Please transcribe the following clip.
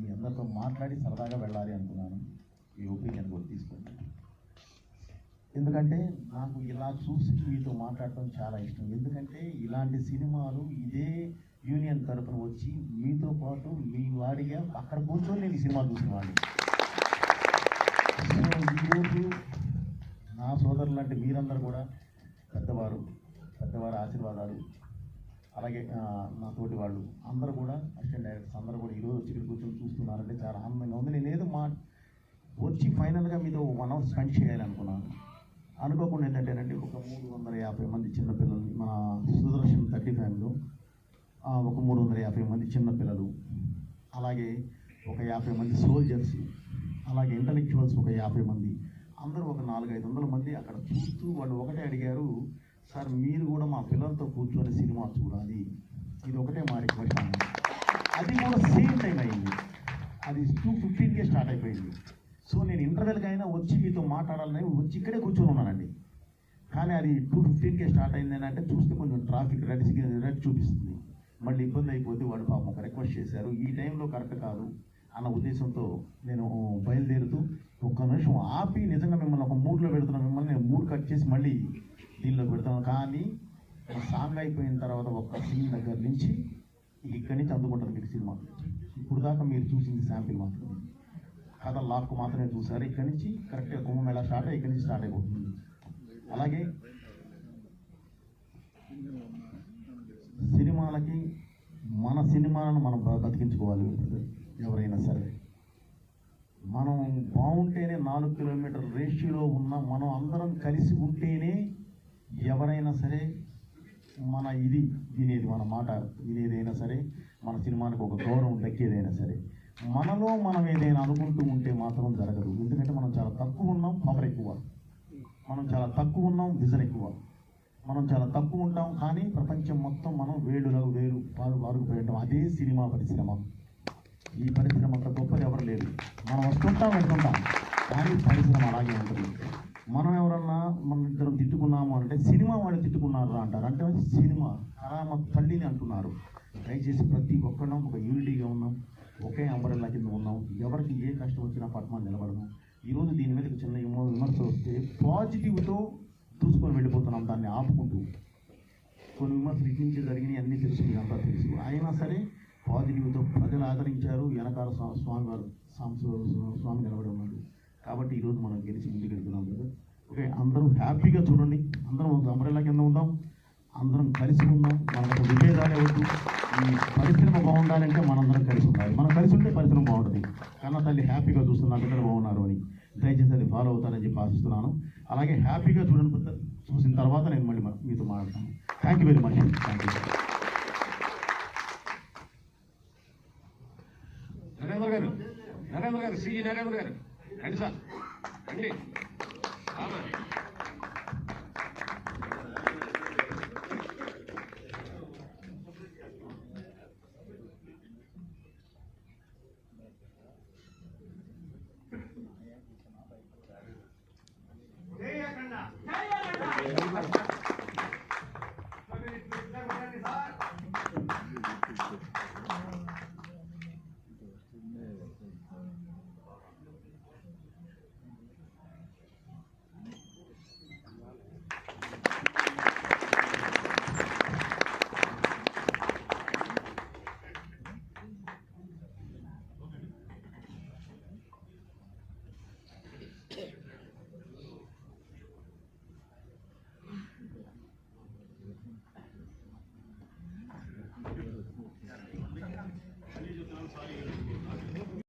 మీ అందరితో మాట్లాడి సరదాగా వెళ్ళాలి అనుకున్నాను. ఈ ఒపీనియన్ కూడా తీసుకోండి ఎందుకంటే నాకు ఇలా చూసి మీతో మాట్లాడటం చాలా ఇష్టం. ఎందుకంటే ఇలాంటి సినిమాలు ఇదే యూనియన్ తరపున వచ్చి మీతో పాటు మీ వాడిగా అక్కడ కూర్చొని నేను ఈ సినిమా చూసినవాడిని సో ఈరోజు నా సోదరులు అంటే మీరందరూ కూడా పెద్దవారు పెద్దవారి ఆశీర్వాదాలు అలాగే నా తోటి వాళ్ళు. అందరూ కూడా అసిస్టెంట్ డైరెక్టర్స్ అందరూ కూడా ఈరోజు వచ్చి ఇక్కడ కూర్చొని చూస్తున్నారంటే చాలా ఆనందంగా ఉంది. నేనేదో మా వచ్చి ఫైనల్గా మీతో వన్ అవర్ స్పెండ్ చేయాలనుకున్నాను. అనుకోకుండా ఏంటంటేనండి ఒక మూడు వందల యాభై మంది చిన్నపిల్లలు మన సుదర్శన్ థర్టీ ఫైవ్లో ఒక మూడు వందల యాభై మంది చిన్నపిల్లలు అలాగే ఒక యాభై మంది సోల్జర్స్ అలాగే ఇంటలెక్చువల్స్ ఒక యాభై మంది. అందరూ ఒక నాలుగైదు వందల మంది అక్కడ చూస్తూ వాళ్ళు ఒకటే అడిగారు సార్ మీరు కూడా మా పిల్లలతో కూర్చొని సినిమా ఇది ఒకటే మా రిక్వెస్ట్ అది కూడా సేమ్ టైం అయింది. అది టూ ఫిఫ్టీన్కే స్టార్ట్ అయిపోయింది. సో నేను ఇంటర్వెల్కి అయినా వచ్చి మీతో మాట్లాడాలని వచ్చి ఇక్కడే కూర్చొని ఉన్నానండి. కానీ అది టూ ఫిఫ్టీన్కే స్టార్ట్ అయింది అంటే చూస్తే కొంచెం ట్రాఫిక్ రెడ్ సిగ్నల్ రెడ్ చూపిస్తుంది. మళ్ళీ ఇబ్బంది అయిపోతే వాడు పాపం ఒక రిక్వెస్ట్ చేశారు. ఈ టైంలో కరెక్ట్ కాదు అన్న ఉద్దేశంతో నేను బయలుదేరుతూ ఒక్క నిమిషం ఆపి నిజంగా మిమ్మల్ని ఒక మూడ్లో పెడుతున్నాను మిమ్మల్ని నేను మూడ్ కట్ చేసి మళ్ళీ దీనిలో పెడతాను. కానీ సాంగ్ అయిపోయిన తర్వాత ఒక్క సీన్ దగ్గర నుంచి ఇక్కడి నుంచి అందుకుంటుంది మీకు సినిమా. ఇప్పుడు దాకా మీరు చూసింది శాంపిల్ మాత్రమే. కథ లాక్ మాత్రమే చూసారు. ఇక్కడి నుంచి కరెక్ట్గా కుంభమేళా స్టార్ట్ అయ్యి ఇక్కడి నుంచి స్టార్ట్ అయిపోతుంది. అలాగే సినిమాలకి మన సినిమాలను మనం బతికించుకోవాలి. ఎవరైనా సరే. మనం బాగుంటేనే నాలుగు కిలోమీటర్ రేషియోలో ఉన్న మనం అందరం కలిసి ఉంటేనే ఎవరైనా సరే మన ఇది తినేది మన మాట వినేదైనా సరే మన సినిమానికి ఒక గౌరవం దక్కేదైనా సరే మనలో మనం ఏదైనా అనుకుంటూ ఉంటే మాత్రం జరగదు. ఎందుకంటే మనం చాలా తక్కువ ఉన్నాం పవర్ ఎక్కువ. మనం చాలా తక్కువ ఉన్నాం విజన్ ఎక్కువ. మనం చాలా తక్కువ ఉంటాం కానీ ప్రపంచం మొత్తం మనం వేడులో వేరు వారు వారుకుపోయటం అదే సినిమా పరిశ్రమ. ఈ పరిశ్రమ అంత గొప్పది ఎవరు లేదు మనం వస్తుంటాం వెళ్తుంటాం కానీ పరిశ్రమ అలాగే ఉంటుంది. మనం ఎవరన్నా మన ఇద్దరం తిట్టుకున్నాము అంటే సినిమా వాళ్ళు తిట్టుకున్నారు అంటారు. అంటే సినిమా. కళామ తల్లిని అంటున్నారు. దయచేసి ప్రతి ఒక్కళ్ళం ఒక యూనిటీగా ఉన్నాం. ఒకే అంబరెల్లా కింద ఉన్నాం. ఎవరికి ఏ కష్టం వచ్చినా పట్టమని నిలబడము ఈరోజు దీని మీద చిన్న విమర్శ వస్తే పాజిటివ్తో దూసుకొని వెళ్ళిపోతున్నాం దాన్ని ఆపుకుంటూ. కొన్ని విమర్శలు ఇటు నుంచి జరిగినాయి అన్నీ తెలుసు అంతా తెలుసు. అయినా సరే పాజిటివ్తో ప్రజలు ఆదరించారు. వెనకాల స్వా- స్వామి వారు స్వామి నిలబడి ఉన్నాడు కాబట్టి ఈరోజు మనం గెలిచి ముందుకు వెళ్తున్నాం కదా. ఓకే అందరూ హ్యాపీగా చూడండి. అందరం ఒక అంబ్రెల్లా కింద ఉందాం. అందరం కలిసి ఉందాం. మనకు విభేదాలే వద్దు. ఈ పరిశ్రమ బాగుండాలంటే మనందరం కలిసి ఉండాలి. మనం కలిసి ఉంటే పరిశ్రమ బాగుంటుంది. కన్న తల్లి హ్యాపీగా చూస్తున్నా బిడ్డలు బాగున్నారు అని దయచేసి అది ఫాలో అవుతారని చెప్పి ఆశిస్తున్నాను. అలాగే హ్యాపీగా చూడండి పుత్ర- చూసిన తర్వాత నేను మళ్ళీ మీతో మాట్లాడతాను. Thank you very much thank you Narendra garu. Narendra garu CG Narendra గారు. రండి సార్. Saya akan tanya.